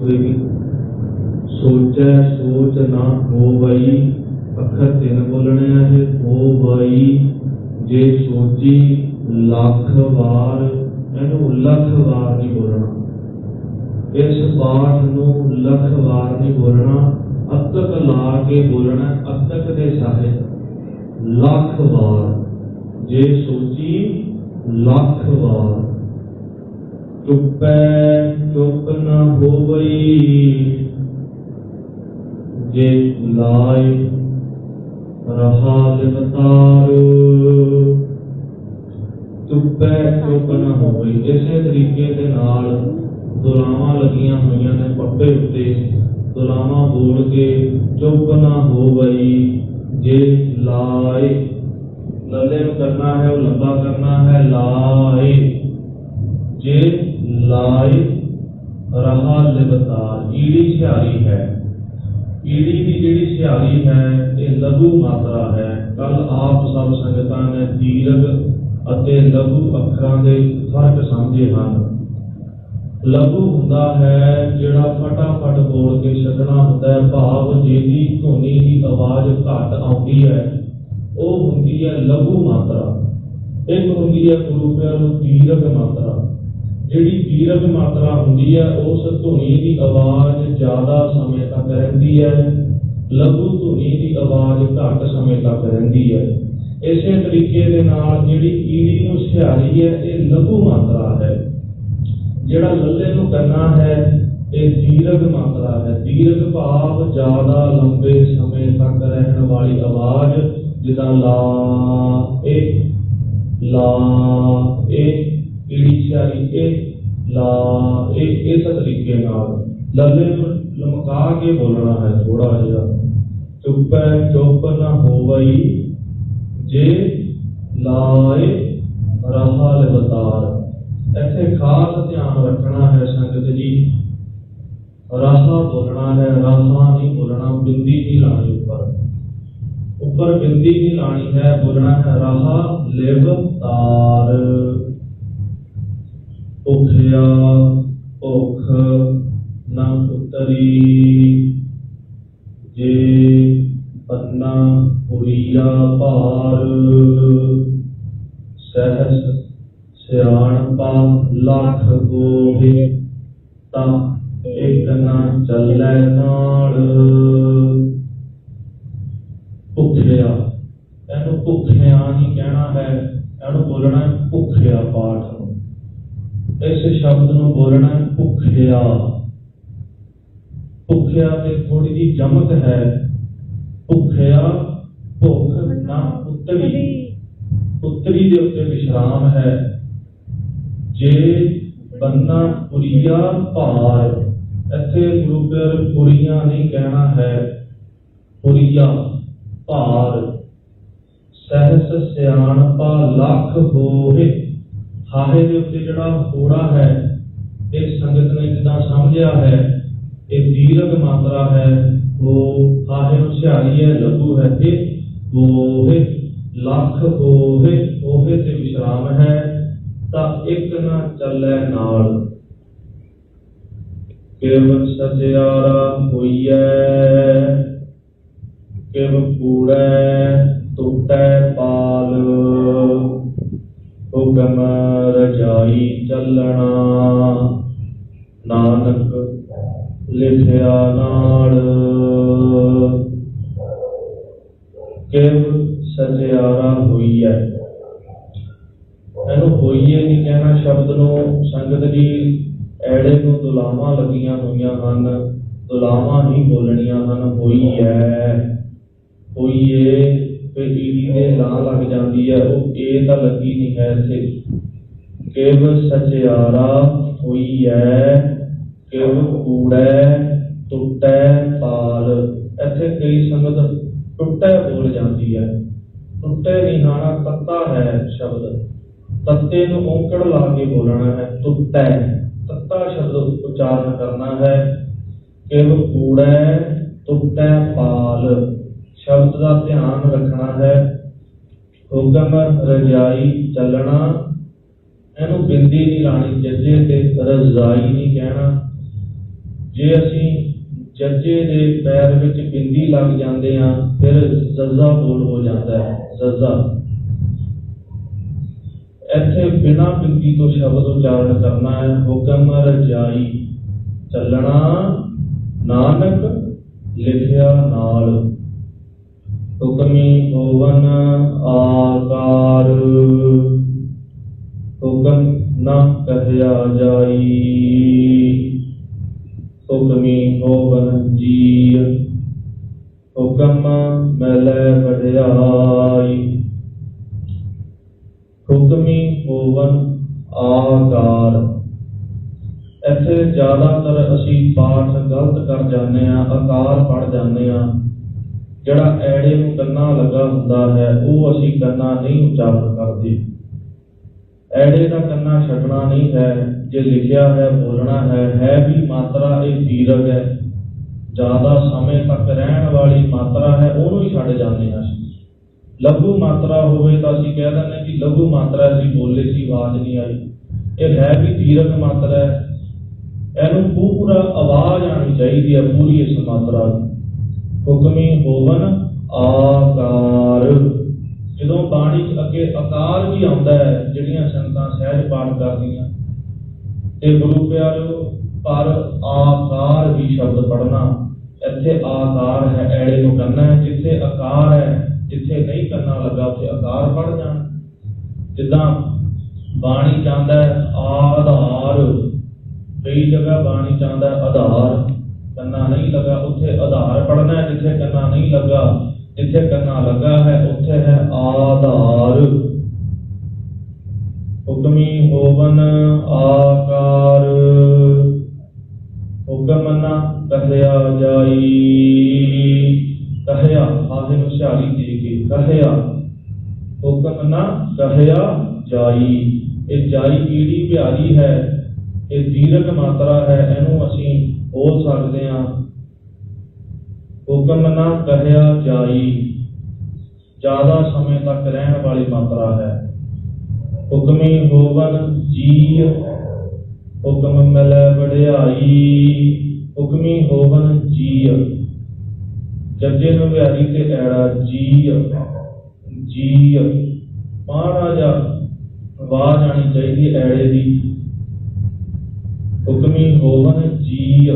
ਹੋਵੇਗੀ ਸੋਚੈ ਸੋਚ ਨਾ ਹੋਵਈ, ਅੱਖਰ ਤਿੰਨ ਬੋਲਣੇ ਆ ਇਹ, ਹੋਵਈ। ਜੇ ਸੋਚੀ ਲੱਖ ਵਾਰ, ਇਹਨੂੰ ਲੱਖ ਵਾਰ ਨਹੀਂ ਬੋਲਣਾ। ਇਸ ਪਾਠ ਨੂੰ ਲੱਖ ਵਾਰ ਨਹੀਂ ਬੋਲਣਾ। ਅਤਕ ਲਾ ਕੇ ਬੋਲਣਾ, ਅਤਕ ਦੇ ਸਾਹਿਤ ਲੱਖ ਵਾਰ। ਜੇ ਸੋਚੀ, ਲੱਖ ਵਾਰ। ਚੁੱਪੈ ਚੁੱਪ ਨ ਹੋਵਈ। ਜੇ ਲਾਇ ਰਹਾ ਲਿਵਤਾਰ ਚੁੱਪੈ ਚੁੱਪ ਨ ਹੋਵਈ। ਇਸੇ ਤਰੀਕੇ ਦੇ ਨਾਲ ਦੁਲਾਵਾਂ ਲੱਗੀਆਂ ਹੋਈਆਂ ਨੇ ਪੱਪੇ ਉੱਤੇ। ਦੁਰਾਵਾਂ ਬੋਲ ਕੇ ਚੁੱਪ ਨਾ ਹੋਵਈ। ਜੇ ਲਾਇ ਲੱਲੇ ਨੂੰ ਕਰਨਾ ਹੈ, ਉਹ ਲੰਬਾ ਕਰਨਾ ਹੈ। ਲਾਇ ਜੇ ਲਾਇ ਰਹਾ ਲਿਬਤਾਰ ਈੜੀ ਸਿਹਾਰੀ ਹੈ। ਈੜੀ ਦੀ ਜਿਹੜੀ ਸਿਹਾਰੀ ਹੈ, ਇਹ ਲਘੂ ਮਾਤਰਾ ਹੈ। ਕੱਲ ਆਪ ਸਭ ਸੰਗਤਾਂ ਨੇ ਦੀਰਘ ਅਤੇ ਲਘੂ ਅੱਖਰਾਂ ਦੇ ਫ਼ਰਕ ਸਮਝੇ ਹਨ। ਲਘੂ ਹੁੰਦਾ ਹੈ, ਜਿਹੜਾ ਫਟਾਫਟ ਬੋਲ ਕੇ ਛੱਡਣਾ ਹੁੰਦਾ ਹੈ। ਭਾਵ ਜਿਹਦੀ ਧੁਨੀ ਦੀ ਆਵਾਜ਼ ਘੱਟ ਆਉਂਦੀ ਹੈ, ਉਹ ਹੁੰਦੀ ਹੈ ਲਘੂ ਮਾਤਰਾ। ਇੱਕ ਹੁੰਦੀ ਹੈ ਗੁਰੂ ਪਿਆਰੋ ਦੀਰਘ ਮਾਤਰਾ। ਜਿਹੜੀ ਦੀਰਘ ਮਾਤਰਾ ਹੁੰਦੀ ਹੈ ਉਸ ਧੁਨੀ ਦੀ ਆਵਾਜ਼ ਜ਼ਿਆਦਾ ਸਮੇਂ ਤੱਕ ਰਹਿੰਦੀ ਹੈ, ਲਘੂ ਧੁਨੀ ਦੀ ਆਵਾਜ਼ ਘੱਟ ਸਮੇਂ ਤੱਕ ਰਹਿੰਦੀ ਹੈ। ਇਸੇ ਤਰੀਕੇ ਦੇ ਨਾਲ ਜਿਹੜੀ ਈੜੀ ਨੂੰ ਸਿਹਾਰੀ ਹੈ, ਇਹ ਲਘੂ ਮਾਤਰਾ ਹੈ। ਜਿਹੜਾ ਲੱਲੇ ਨੂੰ ਕਰਨਾ ਹੈ, ਇਹ ਦੀਰਘ ਮਾਤਰਾ ਹੈ। ਦੀਰਘ ਭਾਵ ਜ਼ਿਆਦਾ ਲੰਬੇ ਸਮੇਂ ਤੱਕ ਰਹਿਣ ਵਾਲੀ ਆਵਾਜ਼, ਜਿੱਦਾਂ ਲਾ ਇਹ ਲਾ ਇਹ ਈੜੀ ਇਹ ਲਾ, ਇਹ ਇਸ ਤਰੀਕੇ ਨਾਲ। ਲੱਲੇ ਲਮਕਾ ਕੇ ਬੋਲਣਾ ਹੈ ਥੋੜਾ ਜਿਹਾ। ਚੁੱਪੈ, ਚੁੱਪ ਨਾ ਹੋਵਈ, ਜੇ ਲਾਏ ਰਹਾ ਲਵਤਾਰ ਇੱਥੇ ਖਾਸ ਧਿਆਨ ਰੱਖਣਾ ਹੈ ਸੰਗਤ ਜੀ। ਰਾਹਾ ਬੋਲਣਾ ਹੈ, ਰਾਹਾ ਨਹੀਂ ਬੋਲਣਾ, ਬਿੰਦੀ ਨਹੀਂ ਲਾਣੀ ਉੱਪਰ। ਉੱਪਰ ਬਿੰਦੀ ਨਹੀਂ ਲਾਣੀ ਹੈ, ਬੋਲਣਾ ਹੈ ਰਾਹਾ ਲਿਵ ਭੁਖਿਆ ਭੁਖ ਨਾ ਉਤਰੀ ਜੇ ਪੰਨਾ ਪੁਰੀਆ ਭਾਰ ਸਹਸ ਸਿਆਣਪਾ ਲੱਖ ਗੋਹੇ, ਤਾਂ ਇੱਕ ਨਾ ਚੱਲੈ ਨਾਲ। ਭੁਖਿਆ, ਇਹਨੂੰ ਭੁਖਿਆ ਨਹੀਂ ਕਹਿਣਾ ਹੈ, ਇਹਨੂੰ ਬੋਲਣਾ ਹੈ ਭੁਖਿਆ ਪਾਠ। ਇਸ ਸ਼ਬਦ ਨੂੰ ਬੋਲਣਾ ਭੁੱਖਿਆ। ਭੁਖਿਆ ਤੇ ਥੋੜੀ ਜਿਹੀ ਜਮਕ ਹੈ। ਭੁੱਖਿਆ ਭੁੱਖ ਨਾ ਉਤਰੀ ਉਤਰੀ ਦੇ ਉੱਤੇ ਵਿਸ਼ਰਾਮ ਹੈ। ਜੇ ਬੰਨਾ ਪੁਰੀਆ ਭਾਰ, ਇੱਥੇ ਗੁਰੂ ਪਿਆਰ ਪੁਰੀਆ ਨਹੀਂ ਕਹਿਣਾ ਹੈ। ਪੁਰੀਆ ਭਾਰ, ਸਹਸ ਸਿਆਣਪਾ ਲੱਖ ਹੋਏ। ਹਾਹੇ ਦੇ ਉੱਤੇ ਜਿਹੜਾ ਹੋੜਾ ਹੈ, ਇਹ ਸੰਗਤ ਨੇ ਜਿੱਦਾਂ ਸਮਝਿਆ ਹੈ, ਇਹ ਦੀਰਘ ਮਾਤਰਾ ਹੈ, ਉਹ ਹਾਹੇ ਨੂੰ ਸਿਹਾਰੀ ਹੈ ਲਘੂ ਹੈ ਇਹ ਹੋਏ ਲੱਖ ਹੋਏ ਹੋਏ ਤੇ ਵਿਸ਼ਰਾਮ ਹੈ, ਤਾਂ ਇੱਕ ਨਾ ਚੱਲੇ ਨਾਲ। ਕਿਵ ਸਚਿਆਰਾ ਹੋਈਐ, ਕਿਵ ਕੂੜੈ ਟੁੱਟੈ ਪਾਲ। ਹੁਕਮ ਰਜਾਈ ਚੱਲਣਾ। ਨਾਨਕ ਲਿਖਿਆ ਨਾਲ। ਕਿਵ ਸਚਿਆਰਾ ਹੋਈਐ। ਇਹਨੂੰ ਹੋਈਏ ਨਹੀਂ ਕਹਿਣਾ ਸ਼ਬਦ ਨੂੰ, ਸੰਗਤ ਜੀ ਐੜੇ ਨੂੰ ਦੁਲਾਵਾਂ ਲੱਗੀਆਂ ਹੋਈਆਂ ਹਨ। ਦੁਲਾਵਾਂ ਹੀ ਬੋਲਣੀਆਂ ਹਨ ਹੋਈ ਹੈ ਹੋਈਏ ਤੇ ਦੇ ਲਾਂ ਲੱਗ ਜਾਂਦੀ ਹੈ ਉਹ ਇਹ ਤਾਂ ਲੱਗੀ ਨਹੀਂ ਹੈ ਇੱਥੇ। ਕਿਵ ਸਚਿਆਰਾ ਹੋਈ ਹੈ ਕਿਵ ਕੂੜੈ ਟੁੱਟੈ ਪਾਲ ਇੱਥੇ ਕਈ ਸੰਗਤ ਟੁੱਟੈ ਬੋਲ ਜਾਂਦੀ ਹੈ ਟੁੱਟੇ ਨਹੀਂ ਤੱਤਾ ਹੈ ਸ਼ਬਦ। ਤੱਤੇ ਨੂੰ ਔਂਕੜ ਲਾ ਕੇ ਬੋਲਣਾ ਹੈ, ਟੁੱਟੈ। ਤੱਤਾ ਸ਼ਬਦ ਉਚਾਰਨ ਕਰਨਾ ਹੈ, ਕਿਵ ਕੂੜੈ ਟੁੱਟੈ ਪਾਲ। ਸ਼ਬਦ ਦਾ ਧਿਆਨ ਰੱਖਣਾ ਹੈ। ਹੁਕਮ ਰਜਾਈ ਚੱਲਣਾ, ਇਹਨੂੰ ਬਿੰਦੀ ਨਹੀਂ ਲਾਣੀ, ਜੱਜੇ ਤੇ ਰਜ਼ਾਈ ਨਹੀਂ ਕਹਿਣਾ। ਜੇ ਅਸੀਂ ਜੱਜੇ ਦੇ ਪੈਰ ਵਿੱਚ ਬਿੰਦੀ ਲੱਗ ਜਾਂਦੇ ਆ ਫਿਰ ਜ਼ਜ਼ਾ ਬੋਲ ਹੋ ਜਾਂਦਾ ਹੈ ਜ਼ਜ਼ਾ ਇੱਥੇ ਬਿਨਾਂ ਬਿੰਦੀ ਤੋਂ ਸ਼ਬਦ ਉਚਾਰਨ ਕਰਨਾ ਹੈ, ਹੁਕਮ ਰਜਾਈ ਚੱਲਣਾ, ਨਾਨਕ ਲਿਖਿਆ ਨਾਲ। ਹੁਕਮੀ ਹੋਵਨ ਆਕਾਰ। ਹੁਕਮ ਨਾ ਕਹਿਆ ਜਾਈ। ਹੁਕਮੀ ਹੋਵਨ ਜੀ ਹੁਕਮ ਮੈਲੇ ਵਡਿਆਈ। ਹੁਕਮੀ ਹੋਵਨ ਆਕਾਰ। ਇੱਥੇ ਜ਼ਿਆਦਾਤਰ ਅਸੀਂ ਪਾਠ ਗਲਤ ਕਰ ਜਾਂਦੇ ਆ ਆਕਾਰ ਪੜ ਜਾਂਦੇ ਆ ਜਿਹੜਾ ਐੜੇ ਨੂੰ ਕੰਨਾ ਲੱਗਾ ਹੁੰਦਾ ਹੈ, ਉਹ ਅਸੀਂ ਕੰਨਾ ਨਹੀਂ ਉਚਾਰਨ ਕਰਦੇ। ਐੜੇ ਦਾ ਕੰਨਾ ਛੱਡਣਾ ਨਹੀਂ ਹੈ, ਜੇ ਲਿਖਿਆ ਹੈ, ਬੋਲਣਾ ਹੈ ਹੈ ਵੀ ਮਾਤਰਾ ਇਹ ਦੀਰਘ ਹੈ। ਜ਼ਿਆਦਾ ਸਮੇਂ ਤੱਕ ਰਹਿਣ ਵਾਲੀ ਮਾਤਰਾ ਹੈ, ਉਹਨੂੰ ਹੀ ਛੱਡ ਜਾਂਦੇ ਹਾਂ ਅਸੀਂ। ਲਘੂ ਮਾਤਰਾ ਹੋਵੇ ਤਾਂ ਅਸੀਂ ਕਹਿ ਦਿੰਦੇ ਕਿ ਲਘੂ ਮਾਤਰਾ ਅਸੀਂ ਬੋਲੇ ਸੀ, ਆਵਾਜ਼ ਨਹੀਂ ਆਈ। ਇਹ ਹੈ ਵੀ ਦੀਰਘ ਮਾਤਰਾ ਹੈ। ਇਹਨੂੰ ਪੂਰਾ ਆਵਾਜ਼ ਆਣੀ ਚਾਹੀਦੀ ਹੈ, ਪੂਰੀ ਇਸ ਮਾਤਰਾ ਨੂੰ ਹੁਕਮੀ ਹੋਵਨ ਆਕਾਰ। ਜਦੋਂ ਬਾਣੀ 'ਚ ਅੱਗੇ ਆਕਾਰ ਵੀ ਆਉਂਦਾ ਹੈ, ਜਿਹੜੀਆਂ ਸੰਤਾਂ ਸਹਿਜ ਪਾਠ ਕਰਦੀਆਂ, ਤੇ ਗੁਰੂ ਪਿਆਰੋ, ਪਰ ਆਕਾਰ ਵੀ ਸ਼ਬਦ ਪੜਨਾ ਇੱਥੇ ਆਕਾਰ ਹੈ, ਐੜੇ ਨੂੰ ਕਰਨਾ ਹੈ, ਜਿੱਥੇ ਆਕਾਰ ਹੈ, ਜਿੱਥੇ ਨਹੀਂ ਕਰਨਾ ਲੱਗਾ, ਉੱਥੇ ਆਕਾਰ ਪੜ ਜਾਣ। ਜਿੱਦਾਂ ਬਾਣੀ ਚਾਹੁੰਦਾ ਹੈ, ਆਧਾਰ। ਕਈ ਜਗ੍ਹਾ ਬਾਣੀ ਚਾਹੁੰਦਾ ਹੈ, ਆਧਾਰ। ਨਹੀਂ ਲੱਗਾ, ਉੱਥੇ ਆਧਾਰ ਪੜਨਾ ਹੈ, ਜਿੱਥੇ ਕੰਨਾ ਨਹੀਂ ਲੱਗਾ, ਜਿੱਥੇ ਕੰਨਾ ਲੱਗਾ ਹੈ, ਉੱਥੇ ਹੈ ਆਧਾਰ। ਹੁਕਮੀ ਹੋਵਨ ਆਕਾਰ। ਹੁਕਮ ਨਾ ਕਹਿਆ ਜਾਈ। ਕਹਿਆ ਆਹੇ ਨੂੰ ਸਿਆਰੀ ਦੇ ਕੇ ਕਹਿਆ, ਹੁਕਮ ਨਾ ਕਹਿਆ ਜਾਈ। ਇਹ ਜਾਈ ਕੀੜੀ ਪਿਆਰੀ ਹੈ? ਇਹ ਦੀਰਘ ਮਾਤਰਾ ਹੈ, ਇਹਨੂੰ ਅਸੀਂ ਬੋਲ ਸਕਦੇ ਹਾਂ। ਹੁਕਮ ਨਾ ਕਹਿਆ ਜਾਈ, ਜ਼ਿਆਦਾ ਸਮੇਂ ਤੱਕ ਰਹਿਣ ਵਾਲੀ ਮਾਤਰਾ ਹੈ। ਹੁਕਮੀ ਹੋਵਨ ਜੀ ਹੁਕਮ ਮਿਲੈ ਵਡਿਆਈ। ਹੁਕਮੀ ਹੋਵਨ ਜੀ ਜੱਜੇ ਨੂੰ ਵਿਹਾਰੀ ਤੇ ਐੜਾ ਜੀ ਜੀ ਮਹਾਰਾਜਾ, ਆਵਾਜ਼ ਆਣੀ ਚਾਹੀਦੀ ਐੜੇ ਦੀ। ਹੁਕਮੀ ਹੋਵਨ ਜੀ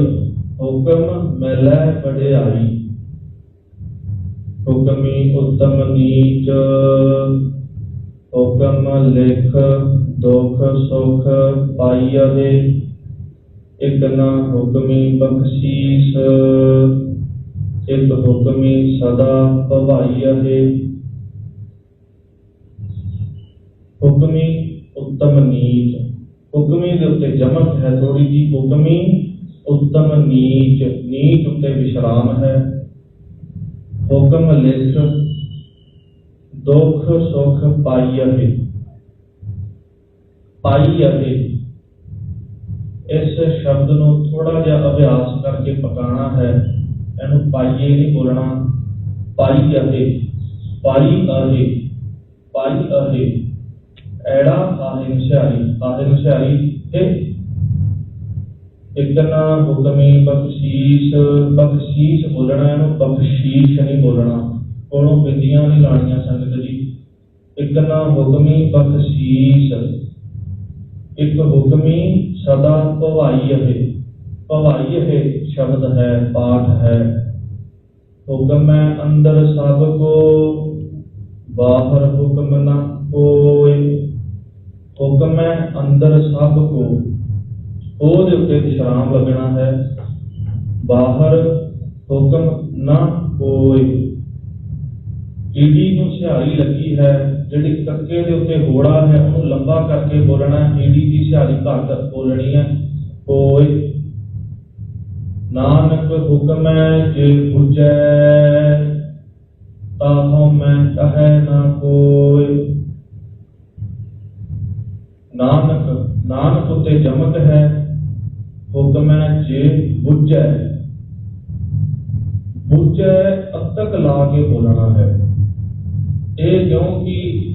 ਹੁਕਮ ਮਿਲੈ ਵਡਿਆਈ। ਹੁਕਮੀ ਉਤਮ ਨੀਚ, ਹੁਕਮ ਲਿਖ, ਦੁਖ ਸੁਖ ਪਾਈਅਵੇ ਇਕ ਨਾ ਹੁਕਮੀ ਬਖਸ਼ੀਸ, ਇਕ ਹੁਕਮੀ ਸਦਾ ਭਵਾਈਅਵੇ ਹੁਕਮੀ ਉਤਮ ਨੀਚ, ਹੁਕਮੀ ਦੇ ਉੱਤੇ ਜਮਕ ਹੈ ਥੋੜੀ ਜੀ ਹੁਕਮੀ ਉਤਮ ਨੀਚ ਨੀਚ ਉੱਤੇ ਵਿਸ਼ਰਾਮ ਹੈ। ਹੁਕਮ ਲਿਖ ਦੁੱਖ ਸੁਖ ਪਾਈਅਹੇ ਪਾਈਅਹੇ ਇਸ ਸ਼ਬਦ ਨੂੰ ਥੋੜਾ ਜਿਹਾ ਅਭਿਆਸ ਕਰਕੇ ਪਕਾਣਾ ਹੈ, ਇਹਨੂੰ ਪਾਈਏ ਨਹੀਂ ਬੋਲਣਾ। ਪਾਈ ਅਹੇ। ਪਾਈ ਅਹੇ। ਪਾਈ ਅਹੇ। ਐੜਾ ਆਹੇ ਨਿਸ਼ਾਰੀ ਆਹੇ ਨਿਸ਼ਾਰੀ ਤੇ ਇੱਕ ਨਾ ਹੁਕਮੀ ਬਖਸ਼ੀਸ਼ ਬਖਸ਼ੀਸ਼ ਬੋਲਣਾ, ਇਹਨੂੰ ਬਖਸ਼ੀਸ਼ ਨਹੀਂ ਬੋਲਣਾ। ਕੋਲੋਂ ਬਿੰਦੀਆਂ ਨਹੀਂ ਲਾਣੀਆਂ ਸੰਗਤ ਜੀ। ਇੱਕ ਨਾ ਹੁਕਮੀ ਬਖਸ਼ੀਸ਼। ਇੱਕ ਹੁਕਮੀ ਸਦਾ ਭਵਾਈ ਹੈ ਭਵਾਈ ਹੈ ਸ਼ਬਦ ਹੈ, ਪਾਠ ਹੈ। ਹੁਕਮ ਹੈ ਅੰਦਰ ਸਭ ਕੋ, ਬਾਹਰ ਹੁਕਮ ਨਾ ਕੋਈ ਹੁਕਮ ਹੈ ਅੰਦਰ ਸਭ ਕੋ। ਉਹਦੇ ਉੱਤੇ ਵਿਸ਼ਰਾਮ ਲੱਗਣਾ ਹੈ। ਬਾਹਰ ਹੁਕਮ ਨਾ ਕੋਈ ਈਡੀ ਨੂੰ ਸਿਹਾਰੀ ਲੱਗੀ ਹੈ, ਜਿਹੜੀ ਕੱਕੇ ਦੇ ਉੱਤੇ ਹੋੜਾ ਹੈ, ਉਹਨੂੰ ਲੰਬਾ ਕਰਕੇ ਬੋਲਣਾ ਈਡੀ ਦੀ ਸਿਹਾਰੀ ਘੱਟ ਬੋਲਣੀ ਹੈ। ਕੋਈ ਨਾਨਕ ਹੁਕਮ ਹੈ, ਜੇ ਪੁੱਜੈ ਤਾਹੋ ਮੈਂ ਕਹੈ ਨਾ ਕੋਈ ਨਾਨਕ ਨਾਨਕ ਉਤੇ ਜਮਕ ਹੈ। ਹੁਕਮ ਹੈ ਜੇ ਬੁੱਝੈ। ਬੁੱਝੈ ਅਤਕ ਲਾ ਕੇ ਬੋਲਣਾ ਹੈ। ਇਹ ਕਿਉਂਕਿ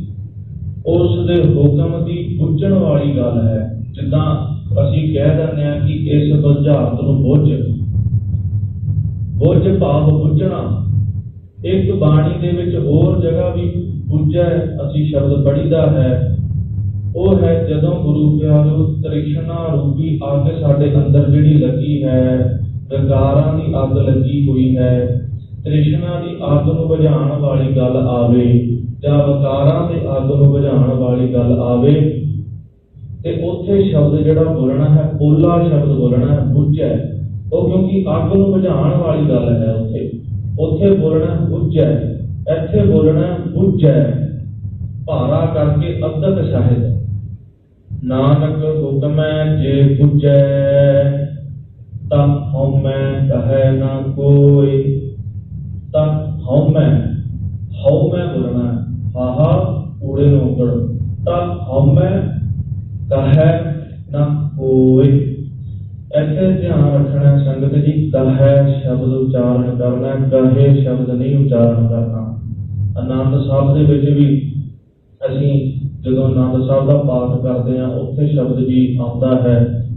ਉਸ ਦੇ ਹੁਕਮ ਦੀ ਬੁੱਝਣ ਵਾਲੀ ਗੱਲ ਹੈ। ਜਿੱਦਾਂ ਅਸੀਂ ਕਹਿ ਦਿੰਦੇ ਹਾਂ ਕਿ ਇਸ ਬੁਝਾਰਤ ਨੂੰ ਬੁੱਝ। ਬੁੱਝ ਭਾਵ ਬੁੱਝਣਾ। ਇੱਕ ਬਾਣੀ ਦੇ ਵਿੱਚ ਹੋਰ ਜਗ੍ਹਾ ਵੀ ਬੁੱਝੈ ਅਸੀਂ ਸ਼ਬਦ ਪੜ੍ਹੀਦਾ ਹੈ। ਉਹ ਹੈ ਜਦੋਂ ਗੁਰੂ ਪਿਆਰੋ ਤ੍ਰਿਸ਼ਨਾ ਰੂਪੀ ਅੱਗ ਸਾਡੇ ਅੰਦਰ ਜਿਹੜੀ ਲੱਗੀ ਹੈ ਵਿਕਾਰਾਂ ਦੀ ਅੱਗ ਲੱਗੀ ਹੋਈ ਹੈ, ਤ੍ਰਿਸ਼ਨਾ ਦੀ ਅੱਗ ਨੂੰ ਬੁਝਾਉਣ ਵਾਲੀ ਗੱਲ ਆਵੇ ਜਾਂ ਵਿਕਾਰਾਂ ਦੀ ਅੱਗ ਨੂੰ ਬੁਝਾਉਣ ਵਾਲੀ ਗੱਲ ਆਵੇ, ਤੇ ਉੱਥੇ ਸ਼ਬਦ ਜਿਹੜਾ ਬੋਲਣਾ ਹੈ ਪੋਲਾ ਸ਼ਬਦ ਬੋਲਣਾ ਹੈ ਬੁੱਝੈ ਉਹ ਕਿਉਂਕਿ ਅੱਗ ਨੂੰ ਬੁਝਾਉਣ ਵਾਲੀ ਗੱਲ ਹੈ ਉੱਥੇ। ਉੱਥੇ ਬੋਲਣਾ ਹੈ ਬੁੱਝੈ ਇੱਥੇ ਬੋਲਣਾ ਹੈ ਬੁੱਝੈ ਭਾਰਾ ਕਰਕੇ ਅਬਦਕ ਸਾਹਿਤ। ਨਾਨਕ ਹੁਕਮੈ ਜੇ ਬੁੱਝੈ ਤਾਂ ਹਉਮੈ ਕਹੈ ਨਾ ਕੋਈ। ਤਾਂ ਹਉਮੈ ਹਉਮੈ ਬੋਲਣਾ ਹੈ। ਹਾਹਾ ਕੂੜੇ ਤਾਂ ਹਉਮੈ ਕਹੈ ਨਾ ਕੋਈ। ਇੱਥੇ ਧਿਆਨ ਰੱਖਣਾ ਸੰਗਤ ਜੀ, ਕਹੈ ਸ਼ਬਦ ਉਚਾਰਨ ਕਰਨਾ, ਕਹੇ ਸ਼ਬਦ ਨਹੀਂ ਉਚਾਰਨ ਕਰਨਾ। ਅਨੰਦ ਸਾਹਿਬ ਦੇ ਵਿੱਚ ਵੀ ਸਾਹਿਬ ਦਾ ਪਾਠ ਕਰਦੇ ਹਾਂ, ਉੱਥੇ ਸ਼ਬਦ ਵੀ ਆਉਂਦਾ ਹੈ।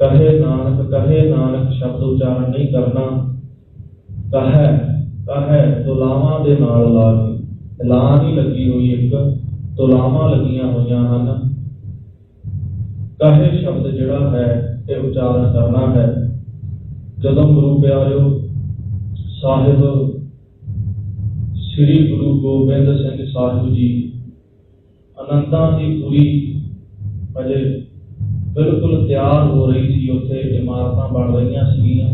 ਕਹੇ ਨਾਨਕ ਕਹੇ ਨਾਨਕ ਸ਼ਬਦ ਉਚਾਰਨ ਨਹੀਂ ਕਰਨਾ। ਕਹੈ ਕਹੈ ਤੁਲਾਵਾਂ ਦੇ ਨਾਲ ਲਾ ਕੇ ਲਾਂ ਹੀ ਲੱਗੀ ਹੋਈ ਇੱਕ ਤੁਲਾਵਾਂ ਲੱਗੀਆਂ ਹੋਈਆਂ ਹਨ। ਕਹੇ ਸ਼ਬਦ ਜਿਹੜਾ ਹੈ, ਇਹ ਉਚਾਰਨ ਕਰਨਾ ਹੈ। ਜਦੋਂ ਗੁਰੂ ਪਿਆਰਿਓ ਸਾਹਿਬ, ਸ੍ਰੀ ਗੁਰੂ ਗੋਬਿੰਦ ਸਿੰਘ ਸਾਹਿਬ ਜੀ ਅਨੰਦਾਂ ਦੀ ਪੂਰੀ ਅਜੇ ਬਿਲਕੁਲ ਤਿਆਰ ਹੋ ਰਹੀ ਸੀ, ਉੱਥੇ ਇਮਾਰਤਾਂ ਬਣ ਰਹੀਆਂ ਸੀਗੀਆਂ।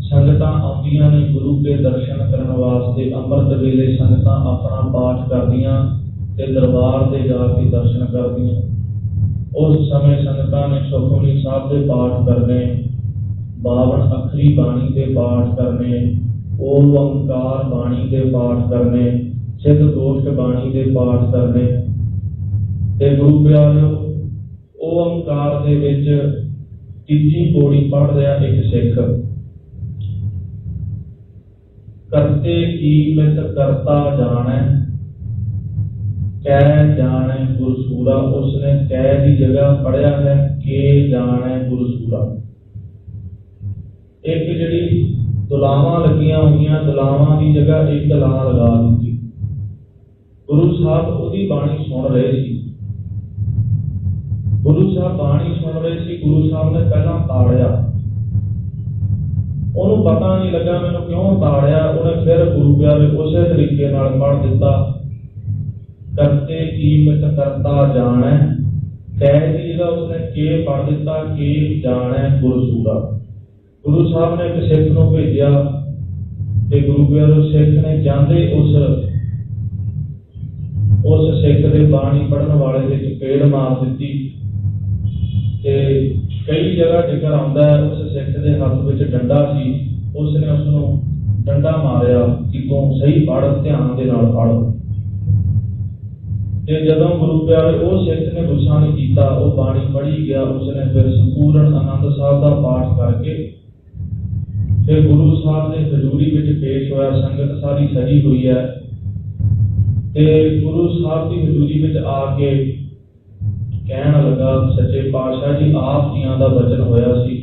ਸੰਗਤਾਂ ਆਉਂਦੀਆਂ ਨੇ ਗੁਰੂ ਦੇ ਦਰਸ਼ਨ ਕਰਨ ਵਾਸਤੇ, ਅੰਮ੍ਰਿਤ ਵੇਲੇ ਸੰਗਤਾਂ ਆਪਣਾ ਪਾਠ ਕਰਦੀਆਂ ਤੇ ਦਰਬਾਰ ਤੇ ਜਾ ਕੇ ਦਰਸ਼ਨ ਕਰਦੀਆਂ। ਉਸ ਸਮੇਂ ਸੰਗਤਾਂ ਨੇ ਸੁਖਮਨੀ ਸਾਹਿਬ ਦੇ ਪਾਠ ਕਰਨੇ, ਬਾਵਨ ਅੱਖਰੀ ਬਾਣੀ ਦੇ ਪਾਠ ਕਰਨੇ, ਓਮ ਓੰਕਾਰ ਬਾਣੀ ਦੇ ਪਾਠ ਕਰਨੇ ਸਿੱਧ ਦੋਸ਼ਟ ਬਾਣੀ ਦੇ ਪਾਠ ਕਰਨੇ। ਤੇ ਗੁਰੂ ਪਿਆਰਿਓ ਓੰਕਾਰ ਦੇ ਵਿੱਚ ਤੀਜੀ ਪੌੜੀ ਪੜ੍ਹ ਰਿਹਾ ਇੱਕ ਸਿੱਖ। ਕਰਤੇ ਕੀ ਮਿਤ ਕਰਤਾ ਜਾਣੈ, ਕਹਿ ਜਾਣੈ ਗੁਰਸੂਰਾ ਉਸਨੇ ਕਹਿ ਦੀ ਜਗ੍ਹਾ ਪੜਿਆ ਹੈ, ਕੇ ਜਾਣੈ ਗੁਰਸੂਰਾ ਇੱਕ ਜਿਹੜੀ ਦੁਲਾਵਾਂ ਲੱਗੀਆਂ ਹੋਈਆਂ, ਦੁਲਾਵਾਂ ਦੀ ਜਗ੍ਹਾ ਇੱਕ ਲਾਂ ਲਗਾ ਦਿੱਤੀ। ਗੁਰੂ ਸਾਹਿਬ ਉਹਦੀ ਬਾਣੀ ਸੁਣ ਰਹੇ ਸੀ। ਗੁਰੂ ਸਾਹਿਬ ਬਾਣੀ ਸੁਣ ਰਹੇ ਸੀ, ਗੁਰੂ ਸਾਹਿਬ ਨੇ ਪਹਿਲਾਂ ਤਾੜਿਆ। ਉਹਨੂੰ ਪਤਾ ਨਹੀਂ ਲੱਗਾ ਮੈਨੂੰ ਕਿਉਂ ਤਾੜਿਆ, ਉਹਨੇ ਫਿਰ ਗੁਰੂ ਪਿਆਰੇ ਉਸੇ ਤਰੀਕੇ ਨਾਲ ਪੜ੍ਹ ਦਿੱਤਾ। ਕਰਤੇ ਕੀਮਤ ਕਰਤਾ ਜਾਣੈ, ਕਹਿ ਦੀ ਜਗ੍ਹਾ ਉਸਨੇ ਕੇ ਪੜ੍ਹ ਦਿੱਤਾ, ਕੀ ਜਾਣੈ ਗੁਰਸੂਰਾ। ਗੁਰੂ ਸਾਹਿਬ ਨੇ ਇੱਕ ਸਿੱਖ ਨੂੰ ਭੇਜਿਆ ਤੇ ਗੁਰੂ ਪਿਆਰੇ ਸਿੱਖ ਨੇ ਜਾਂਦੇ ਉਸ ਉਸ ਸਿੱਖ ਦੇ ਬਾਣੀ ਪੜਨ ਵਾਲੇ ਦੇ ਚਪੇੜ ਮਾਰ ਦਿੱਤੀ। ਤੇ ਕਈ ਜਗ੍ਹਾ ਜ਼ਿਕਰ ਆਉਂਦਾ ਹੈ, ਉਸ ਸਿੱਖ ਦੇ ਹੱਥ ਵਿੱਚ ਡੰਡਾ ਸੀ। ਉਸ ਨੇ ਉਸ ਨੂੰ ਡੰਡਾ ਮਾਰਿਆ ਕਿ ਤੂੰ ਸਹੀ ਪੜ ਧਿਆਨ ਦੇ ਨਾਲ ਪੜ ਤੇ ਜਦੋਂ ਗੁਰੂ ਪਿਆਰੇ ਉਹ ਸਿੱਖ ਨੇ ਗੁੱਸਾ ਨਹੀਂ ਕੀਤਾ, ਉਹ ਬਾਣੀ ਪੜ੍ਹੀ ਗਿਆ ਉਸ ਨੇ ਫਿਰ ਸੰਪੂਰਨ ਆਨੰਦ ਸਾਹਿਬ ਦਾ ਪਾਠ ਕਰਕੇ ਫਿਰ ਗੁਰੂ ਸਾਹਿਬ ਦੇ ਹਜ਼ੂਰੀ ਵਿੱਚ ਪੇਸ਼ ਹੋਇਆ, ਸੰਗਤ ਸਾਰੀ ਸਜੀ ਹੋਈ ਹੈ। ਤੇ ਗੁਰੂ ਸਾਹਿਬ ਦੀ ਹਜ਼ੂਰੀ ਵਿੱਚ ਆ ਕੇ ਕਹਿਣ ਲੱਗਾ ਸੱਚੇ ਪਾਤਸ਼ਾਹ ਜੀ, ਆਪ ਜੀਆਂ ਦਾ ਬਚਨ ਹੋਇਆ ਸੀ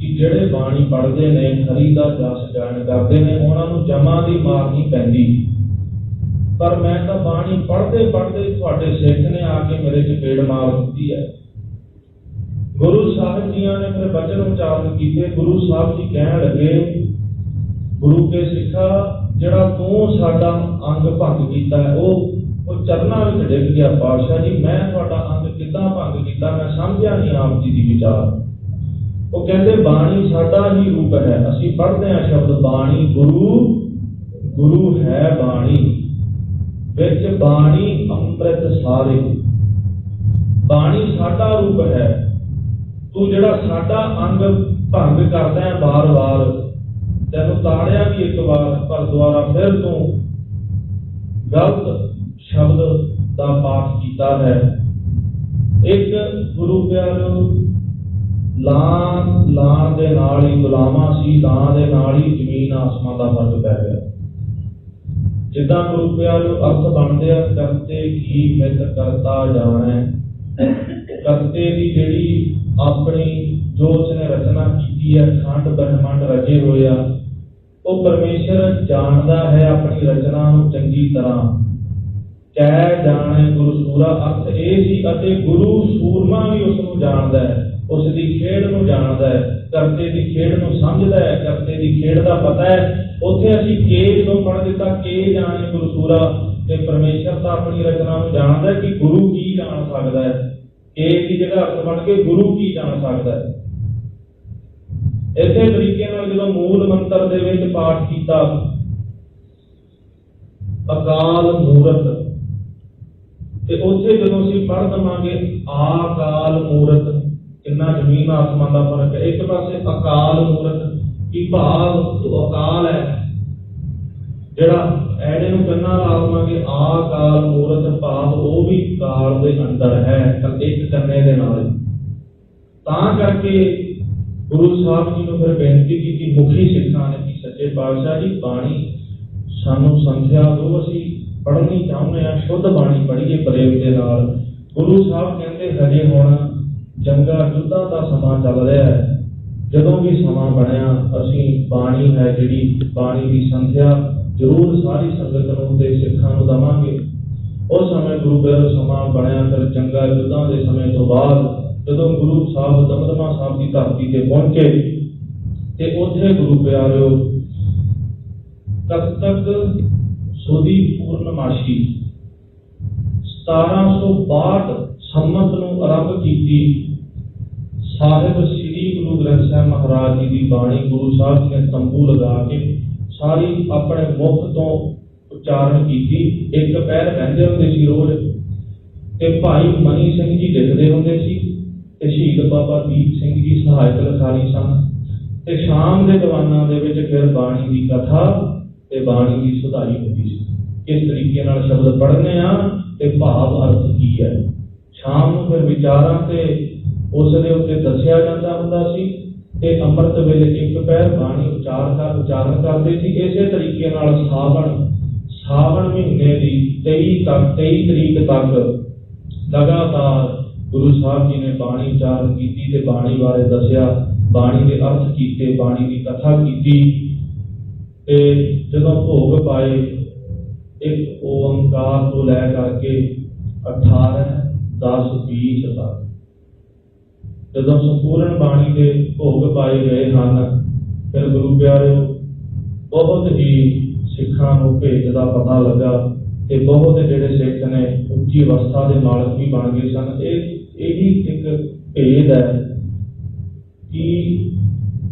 ਕਿ ਜਿਹੜੇ ਬਾਣੀ ਪੜ੍ਹਦੇ ਨੇ ਹਰੀ ਦਾ ਜਸ ਗਾਇਨ ਕਰਦੇ ਨੇ, ਉਹਨਾਂ ਨੂੰ ਜਮਾ ਦੀ ਮਾਰ ਨਹੀਂ ਪੈਂਦੀ। ਪਰ ਮੈਂ ਤਾਂ ਬਾਣੀ ਪੜ੍ਹਦੇ ਪੜ੍ਹਦੇ ਤੁਹਾਡੇ ਸਿੱਖ ਨੇ ਆ ਕੇ ਮੇਰੇ ਚਪੇੜ ਮਾਰ ਦਿੱਤੀ ਹੈ। ਗੁਰੂ ਸਾਹਿਬ ਜੀਆਂ ਨੇ ਫਿਰ ਬਚਨ ਉਚਾਰਨ ਕੀਤੇ। ਗੁਰੂ ਸਾਹਿਬ ਜੀ ਕਹਿਣ ਲੱਗੇ, ਗੁਰੂ ਕੇ ਸਿੱਖਾ ਜਿਹੜਾ ਤੂੰ ਸਾਡਾ ਅੰਗ ਭੰਗ ਕੀਤਾ ਉਹ ਉਹ ਚਰਨਾਂ ਵਿੱਚ ਡਿੱਗ ਗਿਆ ਪਾਤਸ਼ਾਹ ਜੀ, ਮੈਂ ਤੁਹਾਡਾ ਅੰਗ ਕਿੱਦਾਂ ਭੰਗ ਕੀਤਾ? ਮੈਂ ਸਮਝਿਆ ਨਹੀਂ ਆਪ ਜੀ ਦੀ ਵਿਚਾਰ। ਉਹ ਕਹਿੰਦੇ, ਬਾਣੀ ਸਾਡਾ ਹੀ ਰੂਪ ਹੈ। ਅਸੀਂ ਪੜ੍ਹਦੇ ਹਾਂ ਸ਼ਬਦ ਬਾਣੀ, ਗੁਰੂ ਗੁਰੂ ਹੈ ਬਾਣੀ। ਵਿੱਚ ਬਾਣੀ ਅੰਮ੍ਰਿਤ ਸਾਰੇ। ਬਾਣੀ ਸਾਡਾ ਰੂਪ ਹੈ। ਤੂੰ ਜਿਹੜਾ ਸਾਡਾ ਅੰਗ ਭੰਗ ਕਰਦਾ ਹੈ ਵਾਰ-ਵਾਰ ਤੈਨੂੰ ਤਾੜਿਆ ਵੀ ਇੱਕ ਵਾਰ, ਪਰ ਦੁਬਾਰਾ ਫਿਰ ਤੂੰ ਗਲਤ ਸ਼ਬਦ ਦਾ ਪਾਠ ਕੀਤਾ ਹੈ। ਇੱਕ ਗੁਰੂ ਪਿਆਰੋ ਲਾਂ ਲਾਂ ਦੇ ਨਾਲ ਹੀ ਗੁਲਾਮਾਂ ਸੀ ਲਾਂ ਦੇ ਨਾਲ ਹੀ ਜ਼ਮੀਨ ਆਸਮਾਨ ਦਾ ਫ਼ਰਕ ਪੈ ਗਿਆ। ਜਿੱਦਾਂ ਗੁਰੂ ਪਿਆਰੋ ਅਰਥ ਬਣਦੇ ਆ, ਕਰਤੇ ਕੀ ਮਿਤ ਕਰਤਾ ਜਾਣੈ। ਕਰਤੇ ਦੀ ਜਿਹੜੀ ਆਪਣੀ ਜੋ ਉਸਨੇ ਰਚਨਾ ਕੀਤੀ ਹੈ, ਖੰਡ ਬ੍ਰਹਮੰਡ ਰਚ ਰਚੇ ਹੋਏ ਆ ਉਹ ਪਰਮੇਸ਼ਰ ਜਾਣਦਾ ਹੈ ਆਪਣੀ ਰਚਨਾ ਨੂੰ ਚੰਗੀ ਤਰ੍ਹਾਂ। ਕਹਿ ਜਾਣੇ ਗੁਰੂ ਸੂਰਾ ਅਰਥ ਇਹ ਸੀ ਅਤੇ ਗੁਰੂ ਸੂਰਮਾ ਵੀ ਉਸ ਨੂੰ ਜਾਣਦਾ ਹੈ। ਉਸ ਦੀ ਖੇਡ ਨੂੰ ਜਾਣਦਾ ਹੈ, ਕਰਤੇ ਦੀ ਖੇਡ ਨੂੰ ਸਮਝਦਾ ਹੈ, ਕਰਤੇ ਦੀ ਖੇਡ ਦਾ ਪਤਾ ਹੈ। ਉੱਥੇ ਅਸੀਂ ਕੇ ਜਦੋਂ ਪੜ੍ਹ ਦਿੱਤਾ, ਕੇ ਜਾਣੇ ਗੁਰੂ ਸੂਰਾ। ਤੇ ਪਰਮੇਸ਼ਰ ਤਾਂ ਆਪਣੀ ਰਚਨਾ ਨੂੰ ਜਾਣਦਾ ਕਿ ਗੁਰੂ ਕੀ ਜਾਣ ਸਕਦਾ ਹੈ। ਕੇ ਦੀ ਜਗ੍ਹਾ ਅਰਥ ਬਣ ਕੇ ਗੁਰੂ ਕੀ ਜਾਣ ਸਕਦਾ ਹੈ। ਇਸੇ ਤਰੀਕੇ ਨਾਲ ਜਦੋਂ ਮੂਲ ਮੰਤਰ ਦੇ ਵਿੱਚ ਪਾਠ ਕੀਤਾ, ਅਕਾਲ ਮੂਰਤ, ਤੇ ਉੱਥੇ ਜਦੋਂ ਅਸੀਂ ਪੜ੍ਹ ਦਵਾਂਗੇ ਆਕਾਲ ਮੂਰਤ, ਕਿੰਨਾ ਜ਼ਮੀਨ ਆਸਮਾਨ ਦਾ ਫ਼ਰਕ ਹੈ। ਇੱਕ ਪਾਸੇ ਅਕਾਲ ਮੂਰਤ, ਕੀ ਭਾਵ ਉਹ ਅਕਾਲ ਹੈ, ਜਿਹੜਾ ਐੜੇ ਨੂੰ ਕੰਨਾਂ ਲਾ ਦਵਾਂਗੇ, ਆਕਾਲ ਮੂਰਤ ਭਾਵ ਉਹ ਵੀ ਕਾਲ ਦੇ ਅੰਦਰ ਹੈ, ਇੱਕ ਕੰਨੇ ਦੇ ਨਾਲ। ਤਾਂ ਕਰਕੇ ਗੁਰੂ ਸਾਹਿਬ ਜੀ ਨੂੰ ਫਿਰ ਬੇਨਤੀ ਕੀਤੀ, ਮੁਖੀ ਸਿੱਖਾਂ ਨੇ ਕਿ ਸੱਚੇ ਪਾਤਸ਼ਾਹ ਜੀ, ਬਾਣੀ ਸਾਨੂੰ ਸੰਥਿਆ ਦਿਓ, ਅਸੀਂ ਪੜ੍ਹਨੀ ਚਾਹੁੰਦੇ ਆ ਸ਼ੁੱਧ ਬਾਣੀ ਪੜ੍ਹੀਏ ਪ੍ਰੇਮ ਦੇ ਨਾਲ। ਗੁਰੂ ਸਾਹਿਬ ਕਹਿੰਦੇ, ਹਜੇ ਹੁਣ ਜੰਗਾਂ ਯੁੱਧਾਂ ਦਾ ਸਮਾਂ ਚੱਲ ਰਿਹਾ ਹੈ। ਜਦੋਂ ਵੀ ਸਮਾਂ ਬਣਿਆ, ਅਸੀਂ ਬਾਣੀ ਹੈ ਜਿਹੜੀ, ਬਾਣੀ ਦੀ ਸੰਥਿਆ ਜ਼ਰੂਰ ਸਾਰੀ ਸੰਗਤ ਨੂੰ ਤੇ ਸਿੱਖਾਂ ਨੂੰ ਦਵਾਂਗੇ। ਉਸ ਸਮੇਂ ਗੁਰੂ ਪਿਆਰੇ ਸਮਾਂ ਬਣਿਆ, ਫਿਰ ਜੰਗਾਂ ਯੁੱਧਾਂ ਦੇ ਸਮੇਂ ਤੋਂ ਬਾਅਦ ਜਦੋਂ ਗੁਰੂ ਸਾਹਿਬ ਦਮਦਮਾ ਸਾਹਿਬ ਦੀ ਧਰਤੀ ਤੇ ਪਹੁੰਚੇ ਤੇ ਉੱਥੇ ਗੁਰੂ ਪਿਆਰਿਓ ਤਦ ਤੱਕ ਸੋਦੀ ਪੂਰਨਮਾਸ਼ੀ 1762 ਸੰਮਤ ਨੂੰ ਆਰੰਭ ਕੀਤੀ, ਸਾਹਿਬ ਸ੍ਰੀ ਗੁਰੂ ਗ੍ਰੰਥ ਸਾਹਿਬ ਮਹਾਰਾਜ ਜੀ ਦੀ ਬਾਣੀ ਗੁਰੂ ਸਾਹਿਬ ਜੀ ਨੇ ਤੰਬੂ ਲਗਾ ਕੇ ਸਾਰੀ ਆਪਣੇ ਮੁਖ ਤੋਂ ਉਚਾਰਨ ਕੀਤੀ। ਇੱਕ ਪੈਰ ਕਹਿੰਦੇ ਹੁੰਦੇ ਸੀ ਰੋਜ਼ ਤੇ ਭਾਈ ਮਨੀ ਸਿੰਘ ਜੀ ਲਿਖਦੇ ਹੁੰਦੇ ਸੀ। ਤੇ ਸ਼ਹੀਦ ਬਾਬਾ ਦੀਪ ਸਿੰਘ ਜੀ ਸਹਾਇਕ ਲਖਾਰੀ ਸਨ। ਤੇ ਸ਼ਾਮ ਦੇ ਦੀਵਾਨਾਂ ਦੇ ਵਿੱਚ ਫਿਰ ਬਾਣੀ ਦੀ ਕਥਾ ਤੇ ਬਾਣੀ ਦੀ ਸੁਧਾਈ ਹੁੰਦੀ ਸੀ। ਕਿਸ ਤਰੀਕੇ ਨਾਲ ਸ਼ਬਦ ਪੜ੍ਹਨੇ ਆ ਤੇ ਭਾਵ ਅਰਥ ਕੀ ਹੈ? ਸ਼ਾਮ ਨੂੰ ਫਿਰ ਵਿਚਾਰਾਂ ਤੇ ਉਸ ਦੇ ਉੱਤੇ ਦੱਸਿਆ ਜਾਂਦਾ ਹੁੰਦਾ ਸੀ ਤੇ ਅੰਮ੍ਰਿਤ ਵੇਲੇ ਇੱਕ ਪੈਰ ਬਾਣੀ ਉਚਾਰ ਕਰ, ਉਚਾਰਨ ਕਰਦੇ ਸੀ। ਇਸੇ ਤਰੀਕੇ ਨਾਲ ਸਾਵਣ ਸਾਵਣ ਮਹੀਨੇ ਦੀ 23 ਤੱਕ 23 ਤਰੀਕ ਤੱਕ ਲਗਾਤਾਰ ਗੁਰੂ ਸਾਹਿਬ ਜੀ ਨੇ ਬਾਣੀ ਉਚਾਰਨ ਕੀਤੀ ਤੇ ਬਾਣੀ ਬਾਰੇ ਦੱਸਿਆ, ਬਾਣੀ ਦੇ ਅਰਥ ਕੀਤੇ, ਬਾਣੀ ਦੀ ਕਥਾ ਕੀਤੀ ਤੇ ਜਦੋਂ ਭੋਗ ਪਾਏ, ਇੱਕ ਓੰਕਾਰ ਤੋਂ ਲੈ ਕਰਕੇ 18 10 20 ਤੱਕ ਜਦੋਂ ਸੰਪੂਰਨ ਬਾਣੀ ਦੇ ਭੋਗ ਪਾਏ ਗਏ ਹਨ, ਫਿਰ ਗੁਰੂ ਪਿਆਰਿਓ, ਬਹੁਤ ਹੀ ਸਿੱਖਾਂ ਨੂੰ ਭੇਜ ਦਾ ਪਤਾ ਲੱਗਾ ਤੇ ਬਹੁਤ ਜਿਹੜੇ ਸਿੱਖ ਨੇ ਉੱਚੀ ਅਵਸਥਾ ਦੇ ਮਾਲਕ ਵੀ ਬਣ ਗਏ ਸਨ। ਇਹ ਇਹੀ ਇੱਕ ਭੇਦ ਹੈ ਕਿ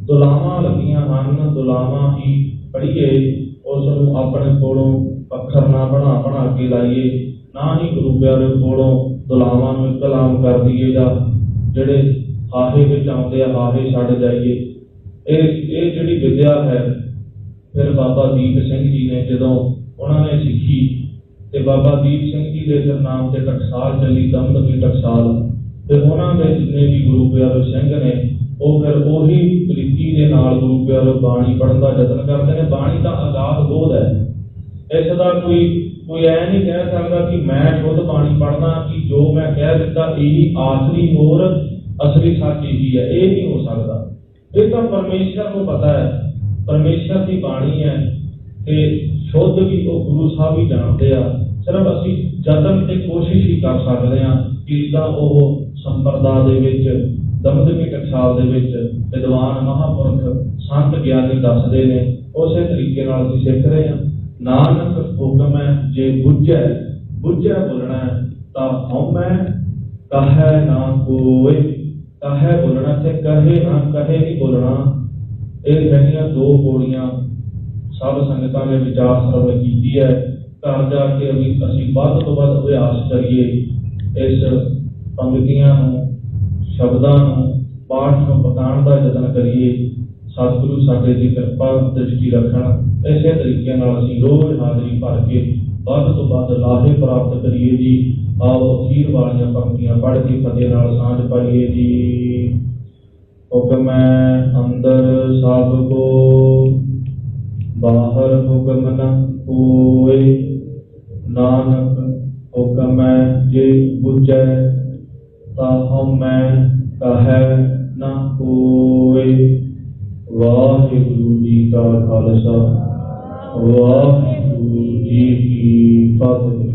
ਦੁਲਾਵਾਂ ਲੱਗੀਆਂ ਹਨ, ਦੁਲਾਵਾਂ ਹੀ ਪੜ੍ਹੀਏ, ਉਸ ਨੂੰ ਆਪਣੇ ਕੋਲੋਂ ਅੱਖਰ ਨਾ ਬਣਾ ਬਣਾ ਕੇ ਲਾਈਏ, ਨਾ ਹੀ ਗੁਰੂ ਪਿਆਰੇ ਕੋਲੋਂ ਦੁਲਾਵਾਂ ਨੂੰ ਕਲਾਮ ਕਰ ਦਈਏ ਜਾਂ ਜਿਹੜੇ ਹਾਹੇ ਵਿੱਚ ਆਉਂਦੇ ਆ, ਹਾਹੇ ਛੱਡ ਜਾਈਏ। ਇਹ ਇਹ ਜਿਹੜੀ ਵਿਦਿਆ ਹੈ, ਫਿਰ ਬਾਬਾ ਦੀਪ ਸਿੰਘ ਜੀ ਨੇ ਜਦੋਂ ਉਹਨਾਂ ਨੇ ਸਿੱਖੀ ਤੇ ਬਾਬਾ ਦੀਪ ਸਿੰਘ ਜੀ ਦੇ ਫਿਰ ਨਾਮ ਤੇ ਟਕਸਾਲ ਚੱਲੀ, ਦਮਦਮੀ ਟਕਸਾਲ ਤੇ ਉਹਨਾਂ ਦੇ ਜਿੰਨੇ ਵੀ ਗੁਰੂ ਪਿਆਰੇ ਸਿੰਘ ਨੇ, ਉਹ ਫਿਰ ਉਹੀ ਪ੍ਰੀਤੀ ਦੇ ਨਾਲ ਗੁਰੂ ਪਿਆਰੇ ਬਾਣੀ ਪੜ੍ਹਨ ਦਾ ਯਤਨ ਕਰਦੇ ਨੇ। ਬਾਣੀ ਦਾ ਆਗਾਜ਼ ਬੋਧ ਹੈ। ਇਸ ਦਾ ਕੋਈ ਕੋਈ ਐ ਨਹੀਂ ਕਹਿ ਸਕਦਾ ਕਿ ਮੈਂ ਖੁਦ ਬਾਣੀ ਪੜ੍ਹਨਾ, ਕਿ ਜੋ ਮੈਂ ਕਹਿ ਦਿੱਤਾ, ਇਹੀ ਆਖਰੀ ਹੋਰ ਅਸਲੀ ਸੱਚ ਹੀ ਹੈ। ਇਹ ਨਹੀਂ ਹੋ ਸਕਦਾ। ਇਹ ਤਾਂ ਪਰਮੇਸ਼ਰ ਨੂੰ ਪਤਾ ਹੈ। ਪਰਮੇਸ਼ਰ ਦੀ ਬਾਣੀ ਹੈ ਤੇ ਸ਼ੁੱਧ ਵੀ ਉਹ ਗੁਰੂ ਸਾਹਿਬ ਹੀ ਜਾਣਦੇ ਆ। ਸਿਰਫ ਅਸੀਂ ਯਤਨ ਤੇ ਕੋਸ਼ਿਸ਼ ਹੀ ਕਰ ਸਕਦੇ ਹਾਂ ਕਿ ਤਾਂ ਉਹ ਸੰਪਰਦਾ ਦੇ ਵਿੱਚ ਦਮਦਮੀ ਟਕਸਾਲ ਦੇ ਵਿੱਚ ਵਿਦਵਾਨ ਮਹਾਪੁਰਖ ਸੰਤ ਗਿਆਨੀ ਦੱਸਦੇ ਨੇ ਉਸੇ ਤਰੀਕੇ ਨਾਲ ਅਸੀਂ ਸਿੱਖ ਰਹੇ ਹਾਂ। ਨਾਨਕ ਹੁਕਮ ਹੈ ਜੇ ਬੁੱਝੈ ਬੁੱਝੈ ਬੋਲਣਾ ਹੈ, ਤਾਂ ਹਉਮੈ ਕਹੈ ਨਾ ਕੋਇ ਕਹੈ ਬੋਲਣਾ ਤੇ ਕਹੇ ਨਾ ਕਹੇ ਨਹੀਂ ਬੋਲਣਾ। ਇਹ ਜਿਹੜੀਆਂ ਦੋ ਬੋਲੀਆਂ ਸਭ ਸੰਗਤਾਂ ਨੇ ਵਿਚਾਰ ਸਰਵ ਕੀਤੀ ਹੈ। ਘਰ ਜਾ ਕੇ ਵੀ ਅਸੀਂ ਵੱਧ ਤੋਂ ਵੱਧ ਅਭਿਆਸ ਕਰੀਏ, ਇਸ ਪੰਕਤੀਆਂ ਨੂੰ, ਸ਼ਬਦਾਂ ਨੂੰ ਪਾਠ ਨੂੰ ਪਕਾਉਣ ਦਾ ਯਤਨ ਕਰੀਏ, ਸਤਿਗੁਰੂ ਸਾਡੇ ਦੀ ਕਿਰਪਾ ਦ੍ਰਿਸ਼ਟੀ ਰੱਖਣ, ਇਸੇ ਤਰੀਕੇ ਨਾਲ ਅਸੀਂ ਰੋਜ਼ ਹਾਜ਼ਰੀ ਭਰ ਕੇ ਵੱਧ ਤੋਂ ਵੱਧ ਲਾਹੇ ਪ੍ਰਾਪਤ ਕਰੀਏ ਜੀ। ਆਓ ਅਖੀਰ ਵਾਲੀਆਂ ਪੰਕਤੀਆਂ ਪੜ੍ਹ ਕੇ ਫਤਿਹ ਨਾਲ ਸਾਂਝ ਪਾਈਏ ਜੀ। ਹੁਕਮ ਹੈ ਅੰਦਰ ਸਭ ਕੋ, ਬਾਹਰ ਹੁਕਮ ਨਾ ਕੋਏ ਨਾਨਕ, ਹੁਕਮ ਹੈ ਜੇ ਬੁਝੈ ਤਾ ਹਉਮੈ ਕਹੈ ਨਾ ਕੋਏ ਵਾਹਿਗੁਰੂ ਕਾ ਖਾਲਸਾ, ਵਾਹਿਗੁਰੂ ਜੀ ਕੀ ਫਤਿਹ।